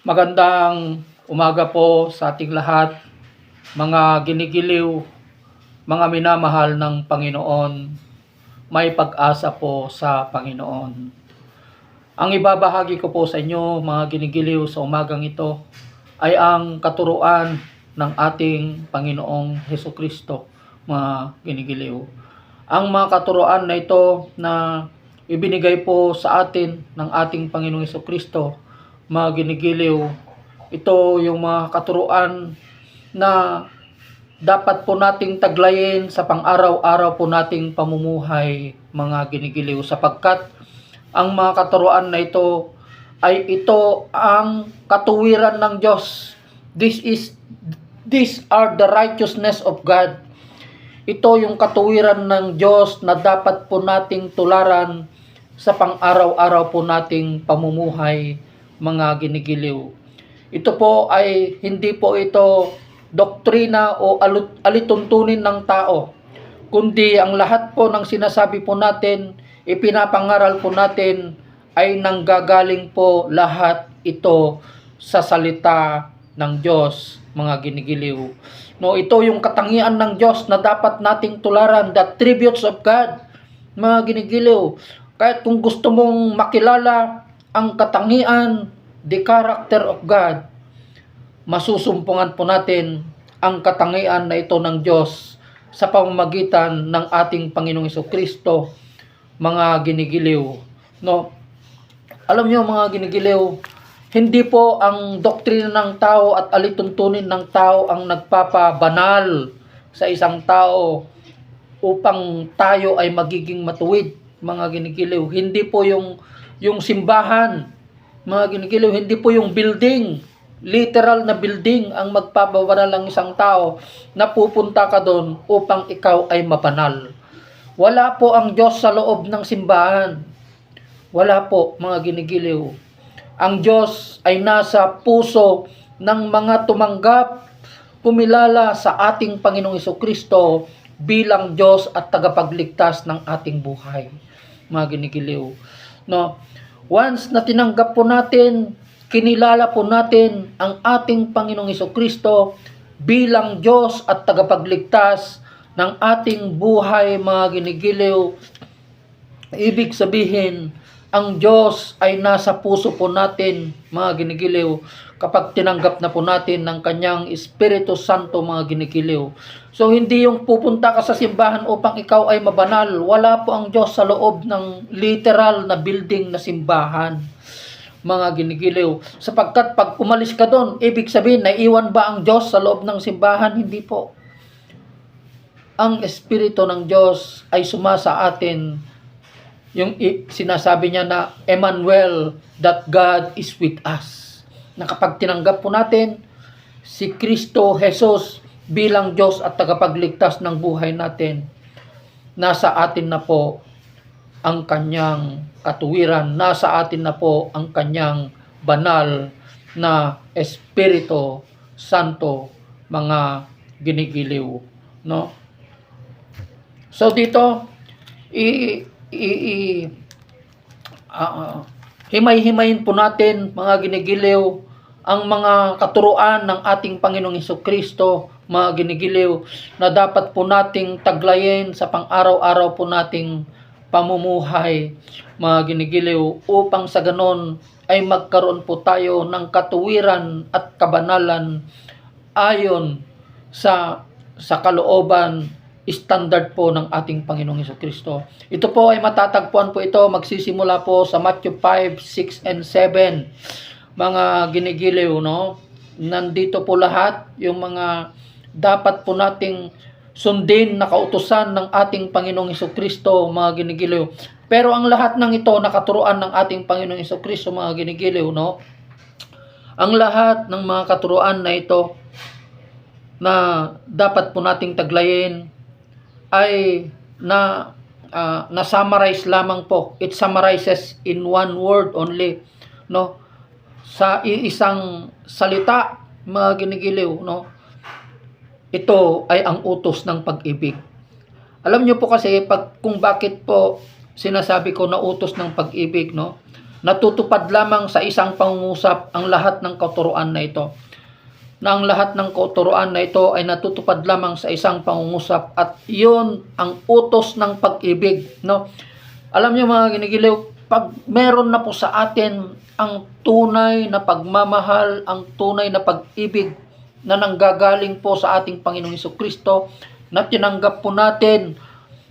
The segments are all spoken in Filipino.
Magandang umaga po sa ating lahat, mga ginigiliw, mga minamahal ng Panginoon. May pag-asa po sa Panginoon. Ang ibabahagi ko po sa inyo, mga ginigiliw sa umagang ito, ay ang katuruan ng ating Panginoong Heso Kristo, mga ginigiliw. Ang mga katuruan na ito na ibinigay po sa atin ng ating Panginoong Heso Kristo, mga ginigiliw, ito yung mga katuruan na dapat po nating taglayin sa pang-araw-araw po nating pamumuhay, mga ginigiliw, sapagkat ang mga katuruan na ito ay ito ang katuwiran ng Diyos. This is these are the righteousness of God. Ito yung katuwiran ng Diyos na dapat po nating tularan sa pang-araw-araw po nating pamumuhay, mga ginigiliw. Ito po ay hindi po ito doktrina o alituntunin ng tao, kundi ang lahat po ng sinasabi po natin, ipinapangaral po natin ay nanggagaling po lahat ito sa salita ng Diyos, mga ginigiliw. No, ito yung katangian ng Diyos na dapat nating tularan, the tributes of God, mga ginigiliw. Kahit kung gusto mong makilala ang katangian, the character of God, masusumpungan po natin ang katangian na ito ng Diyos sa pamamagitan ng ating Panginoong Iso Kristo, mga ginigiliw. No, alam niyo mga ginigiliw, hindi po ang doktrina ng tao at alituntunin ng tao ang nagpapabanal sa isang tao upang tayo ay magiging matuwid, mga ginigiliw. Hindi po yung yung simbahan, mga ginigiliw, hindi po yung building, literal na building ang magpapabanal ng isang tao na pupunta ka doon upang ikaw ay mabanal. Wala po ang Diyos sa loob ng simbahan. Wala po, mga ginigiliw. Ang Diyos ay nasa puso ng mga tumanggap, kumilala sa ating Panginoong Kristo bilang Diyos at tagapagligtas ng ating buhay. Mga ginigiliw. No? Once na tinanggap po natin, kinilala po natin ang ating Panginoong Kristo bilang Diyos at tagapagligtas ng ating buhay, mga ginigiliw, ibig sabihin, ang Diyos ay nasa puso po natin, mga ginigiliw, kapag tinanggap na po natin ng kanyang Espiritu Santo, mga ginigiliw. So, hindi yung pupunta ka sa simbahan upang ikaw ay mabanal. Wala po ang Diyos sa loob ng literal na building na simbahan, mga ginigiliw. Sapagkat pag umalis ka doon, ibig sabihin, naiwan ba ang Diyos sa loob ng simbahan? Hindi po. Ang Espiritu ng Diyos ay sumasa atin yung sinasabi niya na Emmanuel, that God is with us. Na tinanggap po natin si Kristo Jesus bilang Diyos at tagapagligtas ng buhay natin, nasa atin na po ang kanyang katuwiran, nasa atin na po ang kanyang banal na Espiritu Santo, mga ginigiliw, no? So dito i i, i ah, himay-himayin po natin mga ginigiliw ang mga katuruan ng ating Panginoong Hesus Kristo, mga ginigiliw na dapat po nating taglayin sa pang-araw-araw po nating pamumuhay, mga ginigiliw, upang sa ganon ay magkaroon po tayo ng katuwiran at kabanalan ayon sa sa kalooban standard po ng ating Panginoong Hesus Kristo. Ito po ay matatagpuan po ito, magsisimula po sa Matthew 5, 6, and 7. Mga ginigiliw, no? Nandito po lahat yung mga dapat po nating sundin na kautusan ng ating Panginoong Hesus Kristo, mga ginigiliw. Pero ang lahat ng ito nakaturuan ng ating Panginoong Hesus Kristo, mga ginigiliw, no? Ang lahat ng mga katuruan na ito na dapat po nating taglayin ay na uh, na-summarize lamang po. It summarizes in one word only, no? Sa isang salita, mga ginigiliw, no? Ito ay ang utos ng pag-ibig. Alam niyo po kasi pag kung bakit po sinasabi ko na utos ng pag-ibig, no? natutupad lamang sa isang pangungusap ang lahat ng kauturuan na ito. Na ang lahat ng kauturuan na ito ay natutupad lamang sa isang pangungusap at iyon ang utos ng pag-ibig. No? Alam niyo mga ginigiliw, pag meron na po sa atin ang tunay na pagmamahal, ang tunay na pag-ibig na nanggagaling po sa ating Panginoong Hesus Kristo na tinanggap po natin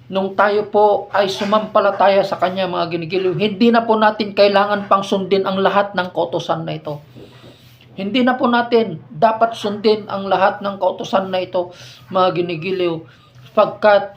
nung tayo po ay sumampalataya sa Kanya mga ginigiliw, hindi na po natin kailangan pang sundin ang lahat ng kautosan na ito. Hindi na po natin dapat sundin ang lahat ng kautosan na ito mga ginigiliw pagkat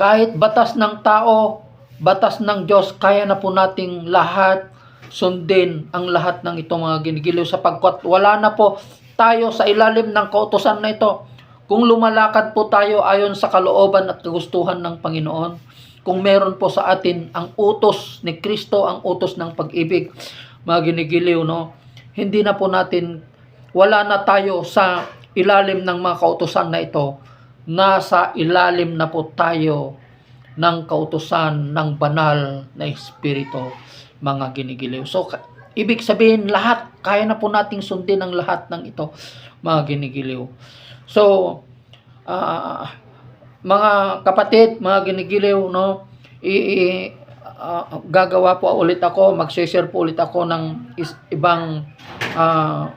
kahit batas ng tao, batas ng Diyos, kaya na po nating lahat sundin ang lahat ng ito mga ginigiliw sapagkat wala na po tayo sa ilalim ng kautosan na ito. Kung lumalakad po tayo ayon sa kalooban at kagustuhan ng Panginoon, kung meron po sa atin ang utos ni Kristo, ang utos ng pag-ibig, mga ginigiliw, no? Hindi na po natin, wala na tayo sa ilalim ng mga kautosan na ito. Nasa ilalim na po tayo ng kautosan ng banal na Espiritu, mga ginigiliw. So, ibig sabihin, lahat, kaya na po nating sundin ang lahat ng ito, mga ginigiliw. So, ah, mga kapatid, mga ginigiliw, no, i- ah, gagawa po ulit ako, mag-share po ulit ako ng is, ibang ah,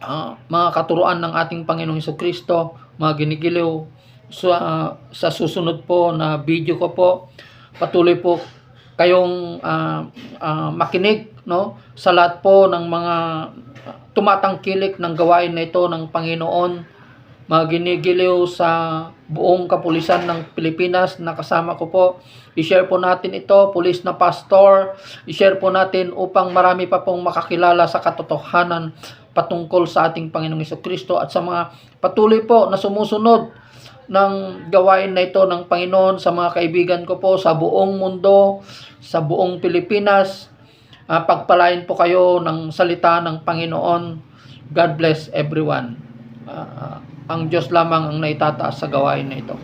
ah, mga katuruan ng ating Panginoong Hesus Kristo, mga ginigiliw, sa, sa susunod po na video ko po, patuloy po kayong ah, ah, makinig no sa lahat po ng mga tumatangkilik ng gawain na ito ng Panginoon mga ginigiliw sa buong kapulisan ng Pilipinas na kasama ko po. I-share po natin ito, pulis na pastor. I-share po natin upang marami pa pong makakilala sa katotohanan patungkol sa ating Panginoong Hesus Kristo at sa mga patuloy po na sumusunod ng gawain na ito ng Panginoon sa mga kaibigan ko po sa buong mundo, sa buong Pilipinas. Ah, pagpalain po kayo ng salita ng Panginoon. God bless everyone. Ah, ang Diyos lamang ang naitataas sa gawain na ito.